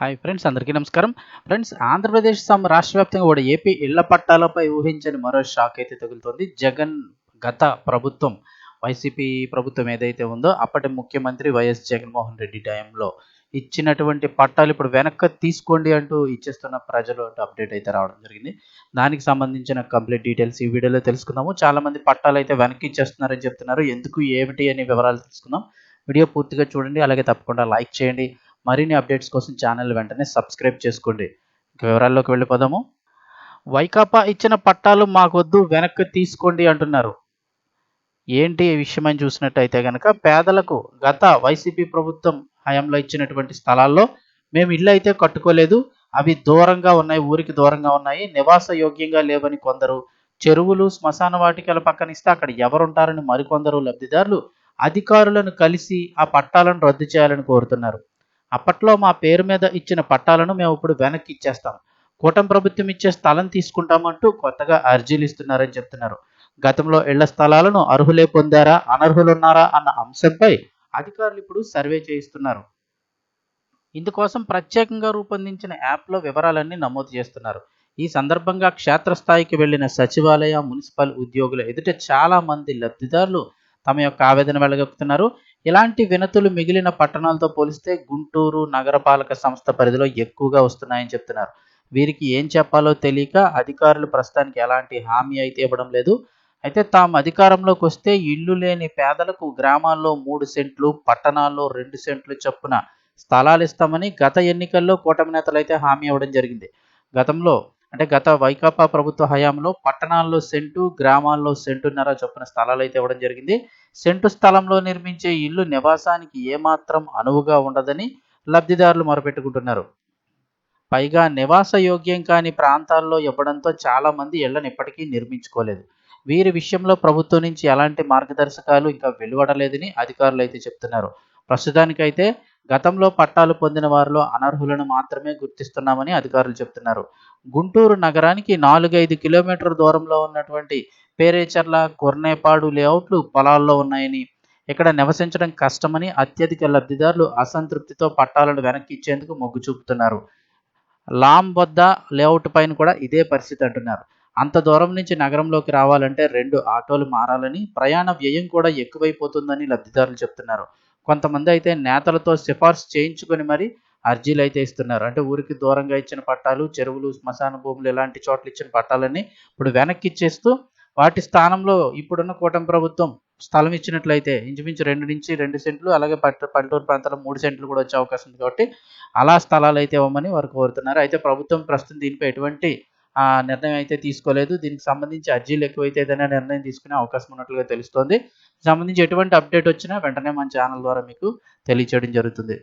Hi friends అందరికీ నమస్కారం. Friends Andhra Pradesh రాష్ట్ర వ్యాప్తంగా కూడా ఏపీ ఇళ్ళ పట్టాలపై ఊహించని మరో షాక్ అయితే తగులుతోంది. జగన్ గత ప్రభుత్వం వైసీపీ ప్రభుత్వం ఏదైతే ఉందో అప్పటి ముఖ్యమంత్రి వైఎస్ జగన్మోహన్ రెడ్డి టైంలో ఇచ్చినటువంటి పట్టాలు ఇప్పుడు వెనక్కి తీసుకోండి అంటూ ఇచ్చేస్తున్న ప్రజలు అంటూ అప్డేట్ అయితే రావడం జరిగింది. దానికి సంబంధించిన కంప్లీట్ డీటెయిల్స్ ఈ వీడియోలో తెలుసుకుందాము. చాలామంది పట్టాలు అయితే వెనక్కి ఇచ్చేస్తున్నారని చెప్తున్నారు. ఎందుకు ఏమిటి అనే వివరాలు తెలుసుకుందాం. వీడియో పూర్తిగా చూడండి. అలాగే తప్పకుండా లైక్ చేయండి. మరిన్ని అప్డేట్స్ కోసం ఛానల్ వెంటనే సబ్స్క్రైబ్ చేసుకోండి. వివరాల్లోకి వెళ్ళిపోదాము. వైకాపా ఇచ్చిన పట్టాలు మాకొద్దు వెనక్కి తీసుకోండి అంటున్నారు. ఏంటి ఈ విషయం అని చూసినట్టయితే కనుక పేదలకు గత వైసీపీ ప్రభుత్వం హయాంలో ఇచ్చినటువంటి స్థలాల్లో మేము ఇల్లు అయితే కట్టుకోలేదు. అవి దూరంగా ఉన్నాయి ఊరికి దూరంగా ఉన్నాయి. నివాస యోగ్యంగా లేవని కొందరు చెరువులు శ్మశాన వాటికల పక్కన ఇస్తే అక్కడ ఎవరుంటారని మరికొందరు లబ్ధిదారులు అధికారులను కలిసి ఆ పట్టాలను రద్దు చేయాలని కోరుతున్నారు. అప్పట్లో మా పేరు మీద ఇచ్చిన పట్టాలను మేము ఇప్పుడు వెనక్కి ఇచ్చేస్తాం. కూటమి ప్రభుత్వం ఇచ్చే స్థలం తీసుకుంటామంటూ కొత్తగా అర్జీలు ఇస్తున్నారని చెప్తున్నారు. గతంలో ఇళ్ళ స్థలాలను అర్హులే పొందారా అనర్హులున్నారా అన్న అంశంపై అధికారులు ఇప్పుడు సర్వే చేయిస్తున్నారు. ఇందుకోసం ప్రత్యేకంగా రూపొందించిన యాప్లో వివరాలన్నీ నమోదు చేస్తున్నారు. ఈ సందర్భంగా క్షేత్రస్థాయికి వెళ్ళిన సచివాలయ మున్సిపల్ ఉద్యోగుల ఎదుట చాలా మంది లబ్ధిదారులు తమ యొక్క ఆవేదన వెళ్ళగక్కుతున్నారు ఇలాంటి వినతులు మిగిలిన పట్టణాలతో పోలిస్తే గుంటూరు నగరపాలక సంస్థ పరిధిలో ఎక్కువగా వస్తున్నాయని చెప్తున్నారు. వీరికి ఏం చెప్పాలో తెలియక అధికారులు ప్రస్తుతానికి ఎలాంటి హామీ అయితే ఇవ్వడం లేదు. అయితే తాము అధికారంలోకి వస్తే ఇల్లు లేని పేదలకు గ్రామాల్లో మూడు సెంట్లు పట్టణాల్లో రెండు సెంట్లు చొప్పున స్థలాలు ఇస్తామని గత ఎన్నికల్లో కూటమి నేతలు అయితే హామీ ఇవ్వడం జరిగింది. గతంలో అంటే గత వైకాపా ప్రభుత్వ హయాంలో పట్టణాల్లో సెంటు గ్రామాల్లో సెంటున్నర చొప్పున స్థలాలు అయితే ఇవ్వడం జరిగింది. సెంటు స్థలంలో నిర్మించే ఇల్లు నివాసానికి ఏమాత్రం అనువుగా ఉండదని లబ్ధిదారులు మొరపెట్టుకుంటున్నారు. పైగా నివాస యోగ్యం కాని ప్రాంతాల్లో ఇవ్వడంతో చాలా మంది ఇళ్ళను ఇప్పటికీ నిర్మించుకోలేదు. వీరి విషయంలో ప్రభుత్వం నుంచి ఎలాంటి మార్గదర్శకాలు ఇంకా వెలువడలేదని అధికారులు అయితే చెప్తున్నారు. ప్రస్తుతానికైతే గతంలో పట్టాలు పొందిన వారిలో అనర్హులను మాత్రమే గుర్తిస్తున్నామని అధికారులు చెప్తున్నారు. గుంటూరు నగరానికి నాలుగైదు కిలోమీటర్ దూరంలో ఉన్నటువంటి పేరేచర్ల కొర్నేపాడు లేఅవుట్లు పొలాల్లో ఉన్నాయని ఇక్కడ నివసించడం కష్టమని అత్యధిక లబ్ధిదారులు అసంతృప్తితో పట్టాలను వెనక్కి ఇచ్చేందుకు మొగ్గు చూపుతున్నారు. లామ్ వద్ద లేఅవుట్ పైన కూడా ఇదే పరిస్థితి అంటున్నారు. అంత దూరం నుంచి నగరంలోకి రావాలంటే రెండు ఆటోలు మారాలని ప్రయాణ వ్యయం కూడా ఎక్కువైపోతుందని లబ్ధిదారులు చెప్తున్నారు. కొంతమంది అయితే నేతలతో సిఫార్సు చేయించుకొని మరి అర్జీలు అయితే ఇస్తున్నారు. అంటే ఊరికి దూరంగా ఇచ్చిన పట్టాలు చెరువులు శ్మశాన భూములు ఇలాంటి చోట్ల ఇచ్చిన పట్టాలన్నీ ఇప్పుడు వెనక్కి ఇచ్చేస్తూ వాటి స్థానంలో ఇప్పుడున్న కూటమి ప్రభుత్వం స్థలం ఇచ్చినట్లయితే ఇంచుమించు రెండు నుంచి రెండు సెంట్లు అలాగే పట్టు పల్లెటూరు ప్రాంతాల్లో మూడు సెంట్లు కూడా వచ్చే అవకాశం ఉంది కాబట్టి అలా స్థలాలు అయితే ఇవ్వమని వారు కోరుతున్నారు. అయితే ప్రభుత్వం ప్రస్తుతం దీనిపై ఎటువంటి నిర్ణయం అయితే తీసుకోలేదు. దీనికి సంబంధించి అర్జీలు ఎక్కువైతే ఏదైనా నిర్ణయం తీసుకునే అవకాశం ఉన్నట్లుగా తెలుస్తోంది. సంబంధించి ఎటువంటి అప్డేట్ వచ్చినా వెంటనే మన ఛానల్ ద్వారా మీకు తెలియచేయడం జరుగుతుంది.